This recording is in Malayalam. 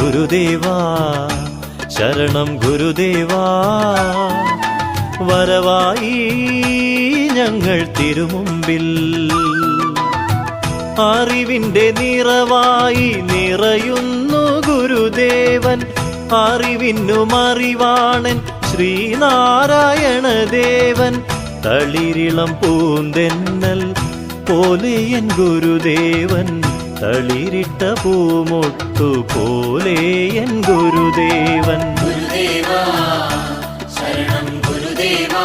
ഗുരുദേവാ ശരണം ഗുരുദേവാ. വരവായി ഞങ്ങൾ തിരുമുമ്പിൽ. അറിവിന്റെ നിറവായി നിറയുന്നു ഗുരുദേവൻ. അറിവിന്നു മറിവാണൻ ശ്രീനാരായണ ദേവൻ. തളിരിളം പൂന്തെന്നൽ പോലെ എൻ ഗുരുദേവൻ. തളിരിട്ട പൂമൊട്ടു പോലെ എൻ ഗുരുദേവൻ ഗുരുദേവാ ശരണം ഗുരുദേവാ